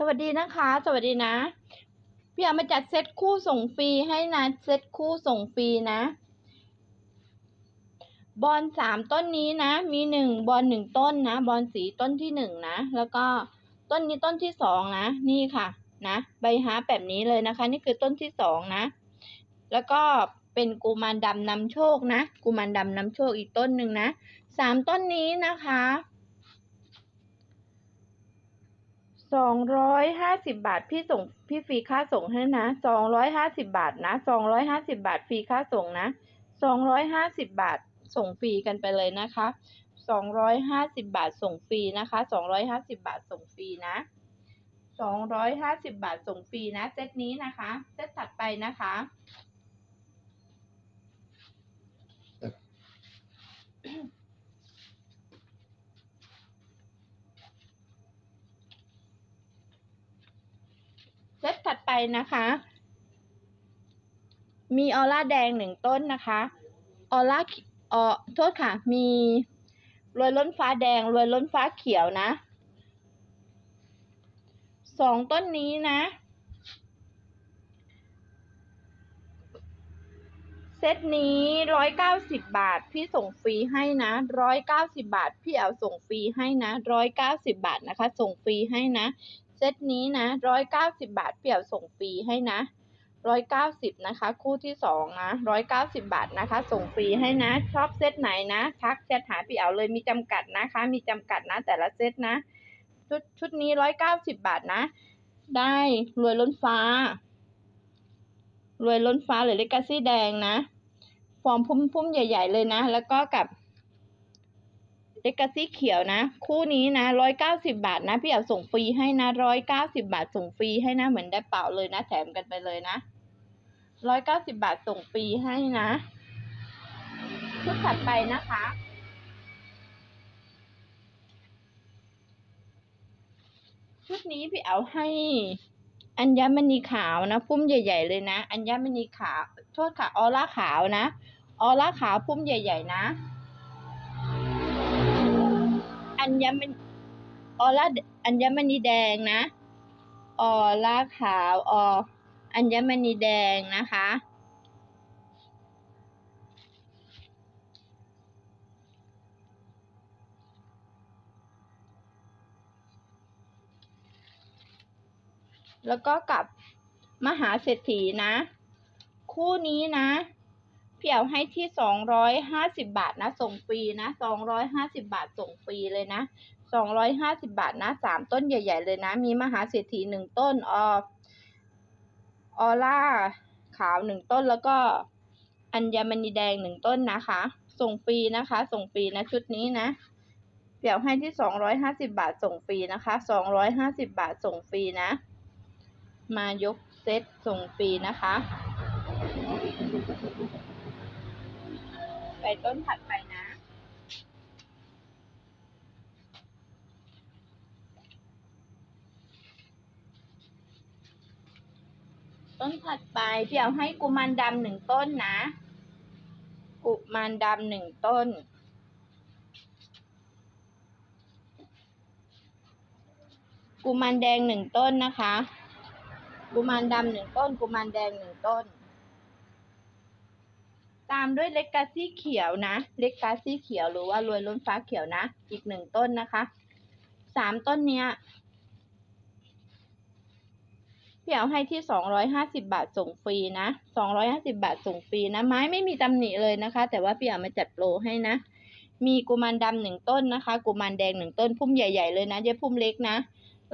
สวัสดีนะคะ สวัสดีนะ พี่เอามาจัดเซตคู่ส่งฟรีให้นะ เซตคู่ส่งฟรีนะ บอลสามต้นนี้นะ มีหนึ่งบอลหนึ่งต้นนะ บอลสีต้นที่หนึ่งนะ แล้วก็ต้นนี้ต้นที่สองนะ นี่ค่ะ นะ ใบฮาแบบนี้เลยนะคะ นี่คือต้นที่สองนะ แล้วก็เป็นกุมารดำนำโชคนะ กุมารดำนำโชคอีกต้นหนึ่งนะสามต้นนี้นะคะ สองร้อยห้าสิบบาทพี่ส่งพี่ฟรีค่าส่งให้นะสองร้อยห้าสิบบาทนะสองร้อยห้าสิบบาทฟรีค่าส่งนะสองร้อยห้าสิบบาทส่งฟรีกันไปเลยนะคะสองร้อยห้าสิบบาทส่งฟรีนะคะสองร้อยห้าสิบบาทส่งฟรีนะสองร้อยห้าสิบบาทส่งฟรีนะเซตนี้นะคะเซตถัดไปนะคะ เซตถัดไปนะคะ มีออร่าแดงหนึ่งต้นนะคะ ออร่าออโทษค่ะ มีรวยล้นฟ้าแดงรวยล้นฟ้าเขียวนะสองต้นนี้นะ เซตนี้ร้อยเก้าสิบบาท พี่ส่งฟรีให้นะร้อยเก้าสิบาท พี่เอาส่งฟรีให้นะร้อยเก้าสิบาทนะคะ ส่งฟรีให้นะ เซตนี้นะร้อยเก้าสิบาทพี่เอาส่งฟรีให้นะร้อยเก้าสิบนะคะ คู่ที่สองนะร้อยเก้าสิบาทนะคะ ส่งฟรีให้นะ ชอบเซตไหนนะทักแชทหาพี่เอาเลยมีจำกัดนะคะ มีจำกัดนะแต่ละเซตนะ ชุดชุดนี้ร้อยเก้าสิบาทนะ ได้รวยล้นฟ้า รวยล้นฟ้าหรือเลกาซี่แดงนะ ฟอร์มพุ่มๆใหญ่ ๆ เลยนะ แล้วก็กับ เลกาซี่เขียวนะ คู่นี้นะร้อยเก้าสิบาทนะ พี่เอาส่งฟรีให้นะร้อยเก้าสิบาทส่งฟรีให้นะ เหมือนได้เป่าเลยนะ แถมกันไปเลยนะร้อยเก้าสิบาทส่งฟรีให้นะชุดถัดไปนะคะชุดนี้พี่เอาให้อัญมณีขาวนะ พุ่มใหญ่ ๆ เลยนะ อัญมณีขาว โทษค่ะ ออร่าขาวนะ ออร่าขาวพุ่มใหญ่ ๆ นะ อัญมณีออร่าอัญมณีแดงนะออร่าขาวอออัญมณีแดงนะคะ แล้วก็กับมหาเศรษฐีนะ คู่นี้นะ พี่เอาให้ที่สองร้อยห้าสิบาทนะส่งฟรีนะสองร้อยห้าสิบาทส่งฟรีเลยนะสองร้อยห้าสิบาทนะสามต้นใหญ่ ๆ เลยนะ มีมหาเศรษฐีหนึ่งต้นออออร่าขาวหนึ่งต้นแล้วก็อัญมณีแดงหนึ่งต้นนะคะ ส่งฟรีนะคะ ส่งฟรีนะชุดนี้นะเดี๋ยวให้ที่สองร้อยห้าสิบาทส่งฟรีนะคะสองร้อยห้าสิบาทส่งฟรีนะ มายกเซตส่งฟรีนะคะ ไป ต้นถัดไปนะต้นถัดไปพี่เอให้กุมารดำหนึ่งต้นนะ กุมารดำหนึ่งต้น กุมารแดงหนึ่งต้นนะคะ กุมารดำหนึ่งต้น กุมารแดงหนึ่งต้น ตามด้วยเล็กกาซี่เขียวนะ เล็กกาซี่เขียวหรือว่ารวยล้นฟ้าเขียวนะ อีกหนึ่งต้นนะคะ สามต้นเนี้ยพี่เอาให้ที่สองร้อยห้าสิบาทส่งฟรีนะสองร้อยห้าสิบาทส่งฟรีนะ ไม้ไม่มีตำหนิเลยนะคะ แต่ว่าพี่เอามาจัดโปรให้นะ มีกุมารดำหนึ่งต้นนะคะ กุมารแดงหนึ่งต้น พุ่มใหญ่ ๆ เลยนะเย้พุ่มเล็กนะ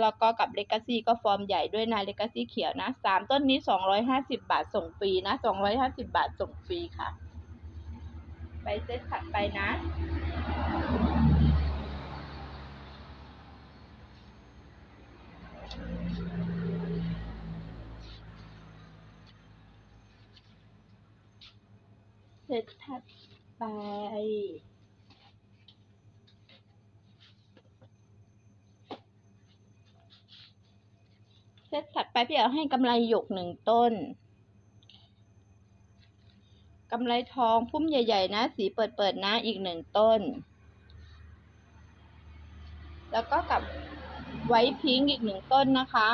แล้วก็กับเลกาซี่ก็ฟอร์มใหญ่ด้วยนะเลกาซี่เขียวนะสามต้นนี้สองร้อยห้าสิบาทส่งฟรีนะสองร้อยห้าสิบาทส่งฟรีค่ะ ไปเซตถัดไปนะ เซตถัดไปเซตถัดไปพี่เอาให้กำไรหยกหนึ่งต้น กำไรทองพุ่มใหญ่ ๆ นะ สีเปิดๆนะอีกหนึ่งต้น แล้วก็กับไว้พิงค์อีกหนึ่งต้นนะคะ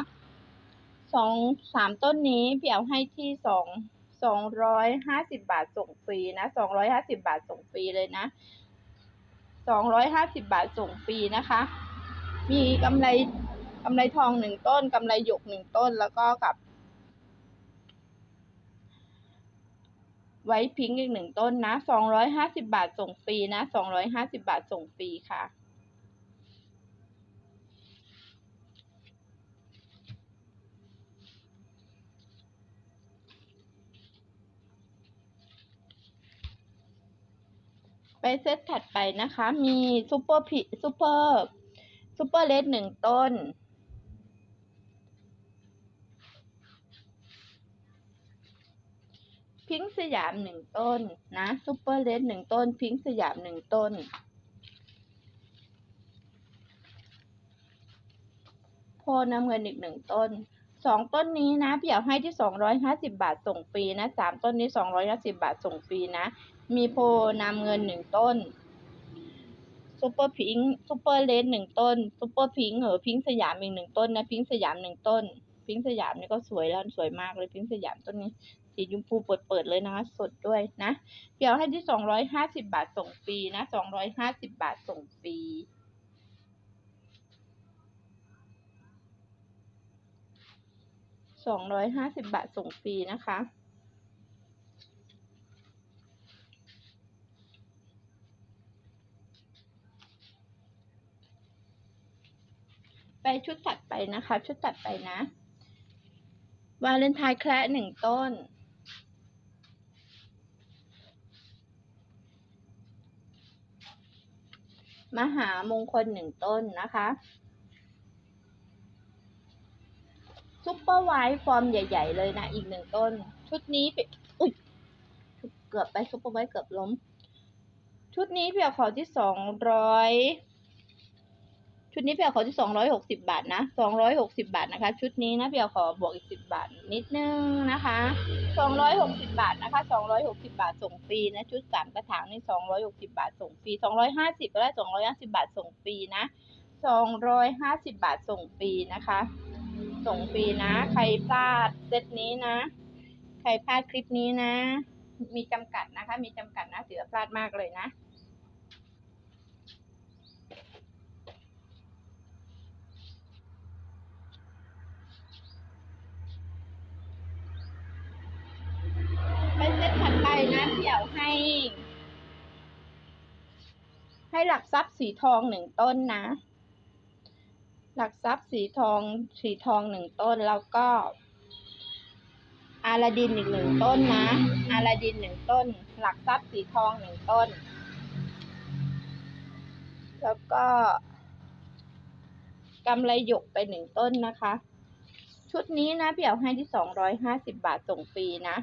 สองสามต้นนี้พี่เอาให้ที่สองสองร้อยห้าสิบบาทส่งฟรีนะสองร้อยห้าสิบบาทส่งฟรีเลยนะสองร้อยห้าสิบบาทส่งฟรีนะคะ มีกำไรกำไรทองหนึ่งต้นกำไรหยกหนึ่งต้นแล้วก็กับ ไว้พิงอีกหนึ่งต้นนะสองร้อยห้าสิบาทส่งฟรีนะสองร้อยห้าสิบาทส่งฟรีค่ะ ไปเซตถัดไปนะคะ มีซูเปอร์พิซูเปอร์ซูเปอร์เลดหนึ่งต้น พิงค์สยามหนึ่งต้นนะซูเปอร์เลดหนึ่งต้น พิงค์สยามหนึ่งต้น โพน้ำเงินอีกหนึ่งต้นสองต้นนี้นะพี่เอากให้ที่สองร้อยห้าสิบาทส่งฟรีนะสามต้นนี้สองร้อยห้าสิบาทส่งฟรีนะ มีโพนำเงินหนึ่งต้นซูเปอร์พิงค์ซูเปอร์เลดหนึ่งต้นซูเปอร์พิงค์เหรอพิงค์สยามอีกหนึ่งต้นนะพิงค์สยามหนึ่งต้น พิงค์สยามนี่ก็สวยแล้วสวยมากเลยพิงค์สยามต้นนี้ สีชมพูเปิดเปิดๆเลยนะคะสดด้วยนะเดี๋ยวให้ที่สองร้อยห้าสิบาทส่งฟรีนะสองร้อยห้าสิบาทส่งฟรีสองร้อยห้าสิบาทส่งฟรีนะคะไปชุดตัดไปนะคะ ชุดตัดไปนะ วาเลนไทน์แคระหนึ่งต้น มหามงคลหนึ่งต้นนะคะซุปเปอร์ไวท์ฟอร์มใหญ่ ๆ เลยนะ อีกหนึ่งต้น ชุดนี้เป็นอุ้ยเกือบไปซุปเปอร์ไวท์เกือบล้ม ชุดนี้เปียขอที่สองร้อย ชุดนี้พี่เอาขอที่สองร้อยหกสิบาทนะสองร้อยหกสิบาทนะคะ ชุดนี้นะพี่เอาขอบวกอีกสิบบาทนิดนึงนะคะสองร้อยหกสิบาทนะคะสองร้อยหกสิบาทส่งฟรีนะ ชุดสามกระถางนี่สองร้อยหกสิบาทส่งฟรีสองร้อยห้าสิบก็ได้สองร้อยห้าสิบาทส่งฟรีนะสองร้อยห้าสิบาทส่งฟรีนะคะ ส่งฟรีนะ ใครพลาดเซตนี้นะ ใครพลาดคลิปนี้นะ มีจำกัดนะคะ มีจำกัดนะถือพลาดมากเลยนะ ไปเซตถัดไปนะเดี๋ยวให้ ให้หลักทรัพย์สีทองหนึ่งต้นนะ หลักทรัพย์สีทองสีทองหนึ่งต้นแล้วก็ อาลาดินอีกหนึ่งต้นนะ อาลาดินหนึ่งต้น หลักทรัพย์สีทองหนึ่งต้น แล้วก็กำไรหยกไปหนึ่งต้นนะคะ ชุดนี้นะเพี่เอาให้ที่สองร้อยห้าสิบาทส่งฟรีนะ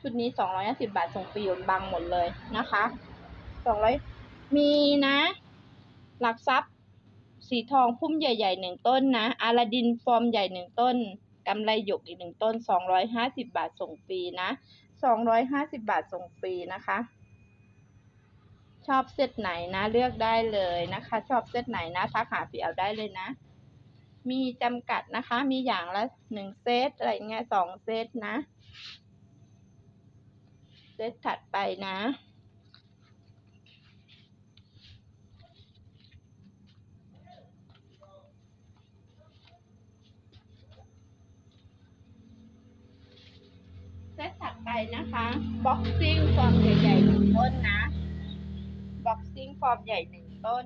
ชุดนี้สองร้อยห้าสิบาทส่งฟรีบังหมดเลยนะคะสองร้อย มีนะ หลักทรัพย์สีทองพุ่มใหญ่ๆหนึ่งต้นนะอาลาดินฟอร์มใหญ่หนึ่งต้นกำไรหยกอีกหนึ่งต้นสองร้อยห้าสิบาทส่งฟรีนะสองร้อยห้าสิบาทส่งฟรีนะคะ ชอบเซตไหนนะ เลือกได้เลยนะคะ ชอบเซตไหนนะทักหาพี่เอาได้เลยนะ มีจำกัดนะคะ มีอย่างละหนึ่งเซตอะไรเงี้ยสองเซตนะ เซตถัดไปนะ เซตถัดไป นะคะบ็อกซิ่งฟอร์มใหญ่ๆหนึ่งต้นนะบ็อกซิ่งฟอร์มใหญ่หนึ่งต้น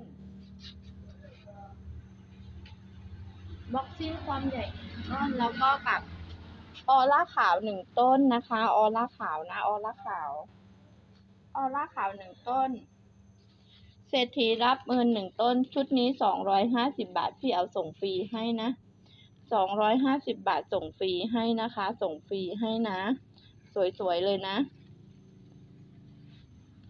บ็อกซิ่งฟอร์มใหญ่หนึ่งต้นแล้วก็กับออร่าขาวหนึ่งต้นนะคะ ออร่าขาวนะออร่าขาว ออร่าขาวหนึ่งต้น เศรษฐีรับเงินหนึ่งต้น ชุดนี้สองร้อยห้าสิบาทพี่เอาส่งฟรีให้นะสองร้อยห้าสิบบาทส่งฟรีให้นะคะ ส่งฟรีให้นะ สวยๆเลยนะ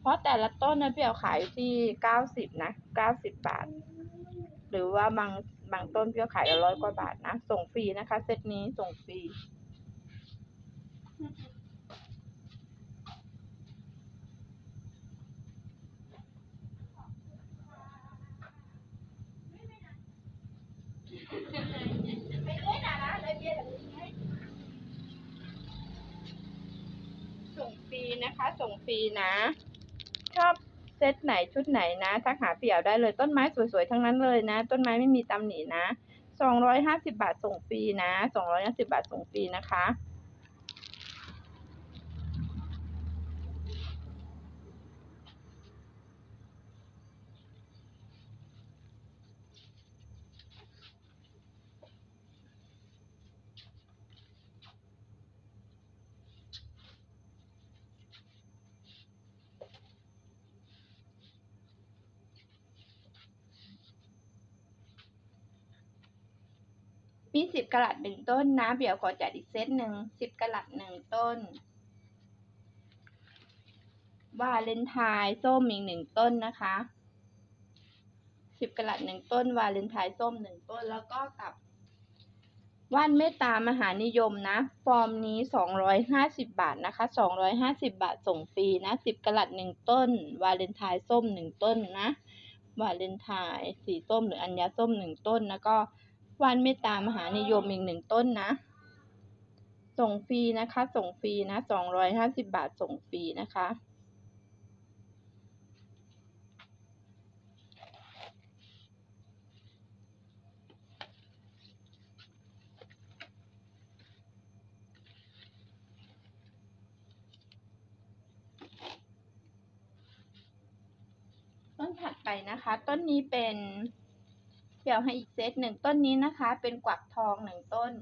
เพราะแต่ละต้นนะพี่เอาขายที่เก้าสิบนะเก้าสิบบาท หรือว่าบางบางต้นพี่เอาขายร้อยกว่าบาทนะ ส่งฟรีนะคะ เซตนี้ส่งฟรี พ ไปเลยนะนะเลยเบียร์แบบนี้ไงส่งฟรี นะคะ ส่งฟรีนะ ชอบเซตไหนชุดไหนนะทักหาเปี่ยวได้เลยต้นไม้สวยๆ ทั้งนั้นเลยนะ ต้นไม้ไม่มีตำหนินะสองร้อยห้าสิบาทส่งฟรีนะสองร้อยห้าสิบาทส่งฟรีนะคะ มีสิบกะลัดหนึ่งต้นนะ เดี๋ยวขอจัดอีกเซตหนึ่งสิบกะลัดหนึ่งต้น วาเลนไทน์ส้มอีกหนึ่งต้นนะคะสิบกะลัดหนึ่งต้น วาเลนไทน์ส้มหนึ่งต้น แล้วก็กับว่านเมตตามหานิยมนะ ฟอร์มนี้สองร้อยห้าสิบบาทนะคะสองร้อยห้าสิบบาทส่งฟรีนะสิบกะลัดหนึ่งต้น วาเลนไทน์ส้มหนึ่งต้นนะ วาเลนไทน์สีส้มหรืออัญญาส้มหนึ่งต้น แล้วก็ วานเมตตามหานิยมอีกหนึ่งต้นนะ ส่งฟรีนะคะ ส่งฟรีนะสองร้อยห้าสิบบาทส่งฟรีนะคะต้นถัดไปนะคะ ต้นนี้เป็น ดี๋ยวให้อีกเซตหนึ่งต้นนี้นะคะ เป็นกวักทองหนึ่งต้น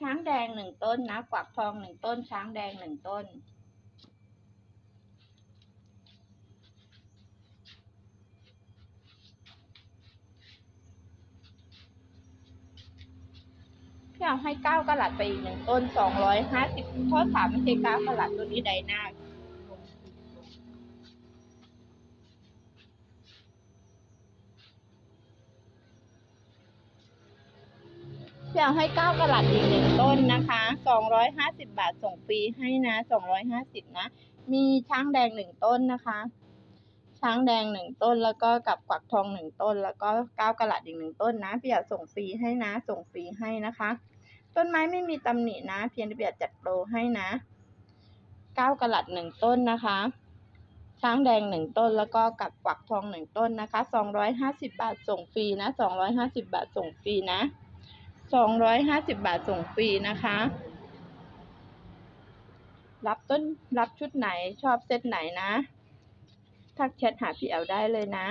ช้างแดงหนึ่งต้นนะกวักทองหนึ่งต้น ช้างแดงหนึ่งต้น พี่เอาให้เก้ากระหลัดไปอีกหนึ่งต้นสองร้อยห้าสิบข้อสามไม่ใช่เก้ากระหลัดตัวนี้ไดนา เอาให้เก้ากะลัดอีกหนึ่งต้นนะคะสองร้อยห้าสิบบาทส่งฟรีให้นะสองร้อยห้าสิบนะ มีช้างแดงหนึ่งต้นนะคะ ช้างแดงหนึ่งต้นแล้วก็กับกวักทองหนึ่งต้น แล้วก็เก้ากะลัดอีกหนึ่งต้นนะพี่อยากส่งฟรีให้นะ ส่งฟรีให้นะคะ ต้นไม้ไม่มีตำหนินะ เพียงแต่พี่อยากจัดโปรให้นะเก้ากะลัดหนึ่งต้นนะคะช้างแดงหนึ่งต้นแล้วก็กับกวักทองหนึ่งต้นนะคะสองร้อยห้าสิบบาทส่งฟรีนะสองร้อยห้าสิบบาทส่งฟรีนะ สองร้อยห้าสิบบาทส่งฟรีนะคะ รับต้นรับชุดไหนชอบเซตไหนนะ ทักแชทหาพี่แอลได้เลยนะ